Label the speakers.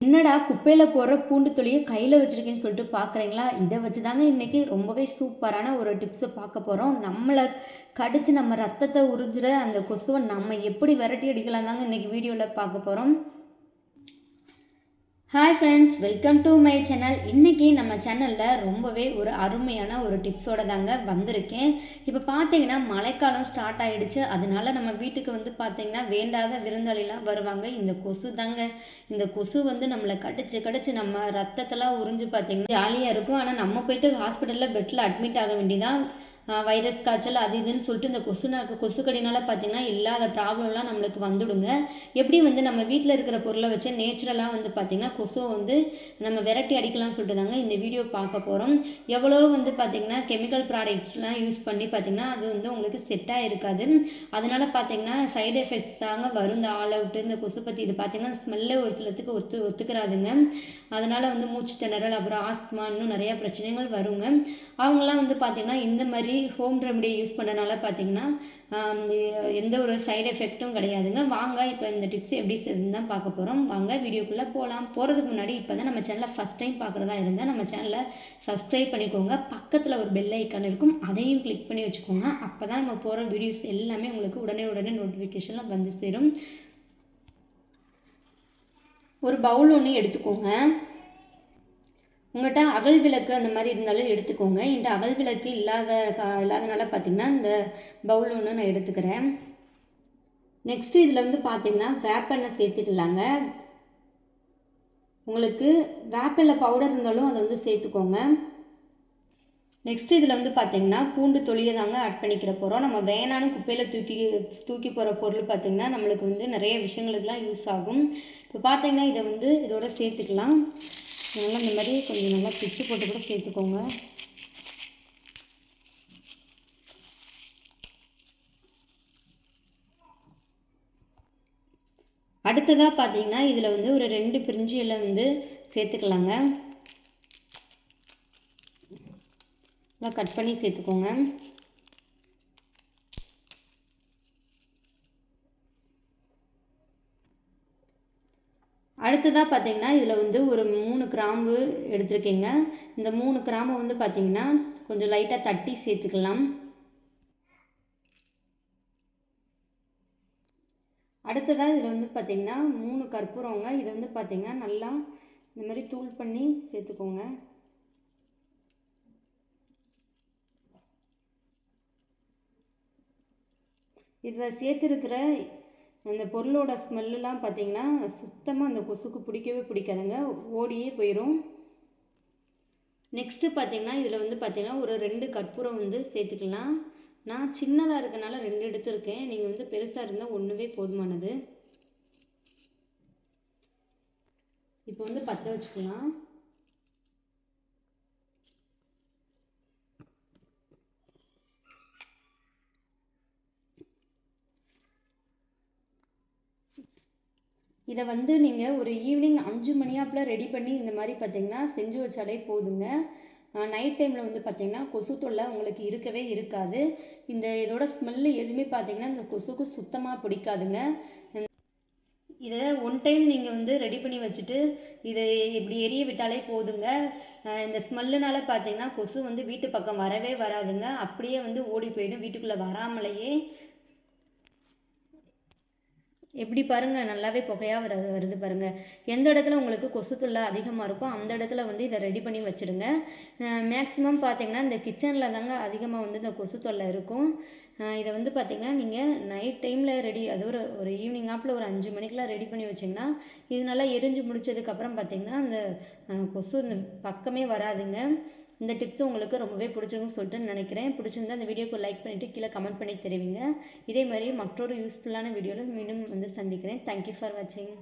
Speaker 1: என்னடா குப்பையில் போடுற பூண்டு தொலியை கையில் வச்சுருக்கேன்னு சொல்லிட்டு பார்க்குறீங்களா இதை வச்சு தாங்க இன்றைக்கி ரொம்பவே சூப்பரான ஒரு டிப்ஸை பார்க்க போகிறோம் நம்மளை கடித்து நம்ம ரத்தத்தை உறிஞ்சுற அந்த கொசுவை நம்ம எப்படி விரட்டி அடிக்கலாம் தாங்க இன்றைக்கி வீடியோவில் பார்க்க போகிறோம் hi friends welcome to my channel இன்றைக்கி நம்ம சேனலில் ரொம்பவே ஒரு அருமையான ஒரு டிப்ஸோட தாங்க வந்திருக்கேன். இப்போ பார்த்தீங்கன்னா மழைக்காலம் ஸ்டார்ட் ஆகிடுச்சு அதனால நம்ம வீட்டுக்கு வந்து பார்த்திங்கன்னா வேண்டாத விருந்தாளிலாம் வருவாங்க. இந்த கொசு தாங்க. இந்த கொசு வந்து நம்மளை கடிச்சு கடிச்சு நம்ம ரத்தத்தெல்லாம் உறிஞ்சு பார்த்திங்கன்னா ஜாலியாக இருக்கும். ஆனால் நம்ம போயிட்டு ஹாஸ்பிட்டலில் பெட்டில் அட்மிட் ஆக வேண்டியதான் வைரஸ் காய்ச்சல் அது இதுன்னு சொல்லிட்டு இந்த கொசு கொசுக்கடினால் பார்த்திங்கன்னா இல்லாத ப்ராப்ளம்லாம் நம்மளுக்கு வந்துடுங்க. எப்படி வந்து நம்ம வீட்டில் இருக்கிற பொருளை வச்சு நேச்சுரலாக வந்து பார்த்திங்கன்னா கொசுவை வந்து நம்ம விரட்டி அடிக்கலாம்னு சொல்லிட்டு தாங்க இந்த வீடியோ பார்க்க போகிறோம் எவ்வளோ வந்து பார்த்திங்கன்னா கெமிக்கல் ப்ராடக்ட்ஸ்லாம் யூஸ் பண்ணி பார்த்திங்கன்னா அது வந்து உங்களுக்கு செட்டாக இருக்காது. அதனால் பார்த்திங்கன்னா சைடு எஃபெக்ட்ஸ் தாங்க வரும். இந்த ஆல் அவுட்டு இந்த கொசு பற்றி இது பார்த்திங்கன்னா ஸ்மெல்லே ஒரு சிலத்துக்கு ஒத்து ஒத்துக்கிறாதுங்க அதனால் வந்து மூச்சு திணறல் அப்புறம் ஆஸ்துமா இன்னும் நிறையா பிரச்சனைகள் வருங்க. அவங்களாம் வந்து பார்த்திங்கன்னா இந்த மாதிரி ஹோம் ரெமடி யூஸ் பண்ணனால பார்த்தீங்கன்னா எந்த ஒரு சைடு எஃபெக்ட்டும் கிடையாதுங்க. வாங்க இப்போ இந்த டிப்ஸ் எப்படி செய்யுதுன்னு தான் பார்க்க போகிறோம் வாங்க வீடியோக்குள்ளே போகலாம் போகிறதுக்கு முன்னாடி இப்போ தான் நம்ம சேனலை ஃபஸ்ட் டைம் பார்க்குறதா இருந்தால் நம்ம சேனலை சப்ஸ்கிரைப் பண்ணிக்கோங்க. பக்கத்தில் ஒரு பெல் ஐக்கான் இருக்கும். அதையும் கிளிக் பண்ணி வச்சுக்கோங்க. அப்போ தான் நம்ம போகிற வீடியோஸ் எல்லாமே உங்களுக்கு உடனே உடனே நோட்டிஃபிகேஷனில் வந்து சேரும். ஒரு பவுல் ஒன்று எடுத்துக்கோங்க. உங்கள்கிட்ட அகல் விளக்கு அந்த மாதிரி இருந்தாலும் எடுத்துக்கோங்க. என்கிட்ட அகல் விளக்கு இல்லாத இல்லாதனால பார்த்திங்கன்னா இந்த பவுல் ஒன்று நான் எடுத்துக்கிறேன். நெக்ஸ்ட்டு இதில் வந்து பார்த்திங்கன்னா வேப்பெண்ணெய் சேர்த்துக்கலாங்க. உங்களுக்கு வேப்பிலை பவுடர் இருந்தாலும் அதை வந்து சேர்த்துக்கோங்க. நெக்ஸ்ட் இதில் வந்து பார்த்திங்கன்னா பூண்டு தொழியை தாங்க ஆட் பண்ணிக்கிற போகிறோம் நம்ம வேணான்னு குப்பையில் தூக்கி தூக்கி போகிற பொருள் பார்த்திங்கன்னா நம்மளுக்கு வந்து நிறைய விஷயங்களுக்கெல்லாம் யூஸ் ஆகும். இப்போ பார்த்திங்கன்னா இதை வந்து இதோட சேர்த்துக்கலாம். நல்லா இந்த மாதிரி கொஞ்சம் நல்லா பிச்சு போட்டு கூட சேர்த்துக்கோங்க. அடுத்ததாக பார்த்தீங்கன்னா இதில் வந்து ஒரு ரெண்டு பிரிஞ்சியில் வந்து சேர்த்துக்கலாங்க. நல்லா கட் பண்ணி சேர்த்துக்கோங்க. அடுத்ததாக பார்த்தீங்கன்னா இதில் வந்து ஒரு மூணு கிராம்பு எடுத்துருக்கீங்க. இந்த மூணு கிராம்பை வந்து பார்த்தீங்கன்னா கொஞ்சம் லைட்டாக தட்டி சேர்த்துக்கலாம். அடுத்ததாக இதில் வந்து பார்த்திங்கன்னா மூணு கற்பூரவங்க இதை வந்து பார்த்திங்கன்னா நல்லா இந்த மாதிரி தூள் பண்ணி சேர்த்துக்கோங்க. இதில் சேர்த்துருக்கிற அந்த பொருளோட ஸ்மெல்லாம் பார்த்தீங்கன்னா சுத்தமாக அந்த கொசுக்கு பிடிக்கவே பிடிக்காதுங்க. ஓடியே போயிடும் நெக்ஸ்ட்டு பார்த்தீங்கன்னா இதில் வந்து பார்த்தீங்கன்னா ஒரு ரெண்டு கற்பூரம் வந்து சேர்த்துக்கலாம். நான் சின்னதாக இருக்கனால ரெண்டு எடுத்திருக்கேன். நீங்கள் வந்து பெருசாக இருந்தால் ஒன்றுவே போதுமானது. இப்போ வந்து பற்ற வச்சுக்கலாம். இதை வந்து நீங்கள் ஒரு ஈவினிங் அஞ்சு மணியாப்பில் ரெடி பண்ணி இந்த மாதிரி பார்த்தீங்கன்னா செஞ்சு வச்சாலே போதுங்க. நைட் டைமில் வந்து பார்த்திங்கன்னா கொசு தொல்லை உங்களுக்கு இருக்கவே இருக்காது. இந்த இதோட ஸ்மெல்லு எதுவுமே பார்த்தீங்கன்னா இந்த கொசுக்கு சுத்தமாக பிடிக்காதுங்க. இதை ஒன் டைம் நீங்கள் வந்து ரெடி பண்ணி வச்சுட்டு இதை இப்படி எரிய விட்டாலே போதுங்க. இந்த ஸ்மெல்லுனால பார்த்தீங்கன்னா கொசு வந்து வீட்டு பக்கம் வரவே வராதுங்க. அப்படியே வந்து ஓடி போயிடும். வீட்டுக்குள்ளே வராமலேயே எப்படி பாருங்கள் நல்லாவே புகையாக வர வருது பாருங்கள் எந்த இடத்துல உங்களுக்கு கொசு தொல்லை அதிகமாக இருக்கோ அந்த இடத்துல வந்து இதை ரெடி பண்ணி வச்சுடுங்க. மேக்ஸிமம் பார்த்தீங்கன்னா இந்த கிச்சனில் தாங்க அதிகமாக வந்து இந்த கொசு தொல்லை இருக்கும். இதை வந்து பார்த்திங்கன்னா நீங்கள் நைட் டைமில் ரெடி அது ஒரு ஒரு ஈவினிங் ஆப்பில் ஒரு அஞ்சு மணிக்கெலாம் ரெடி பண்ணி வச்சிங்கன்னா இது நல்லா எரிஞ்சு முடிச்சதுக்கப்புறம் பார்த்திங்கன்னா அந்த கொசு இந்த பக்கமே வராதுங்க. இந்த டிப்ஸ் உங்களுக்கு ரொம்பவே பிடிச்சிருக்குன்னு சொல்லிட்டு நினைக்கிறேன். பிடிச்சிருந்தா அந்த வீடியோக்கு லைக் பண்ணிவிட்டு கீழே கமெண்ட் பண்ணி தெரிவிங்க. இதே மாதிரி மற்றொரு யூஸ்ஃபுல்லான வீடியோவில் மீண்டும் வந்து சந்திக்கிறேன். தேங்க்யூ ஃபார் வாட்சிங்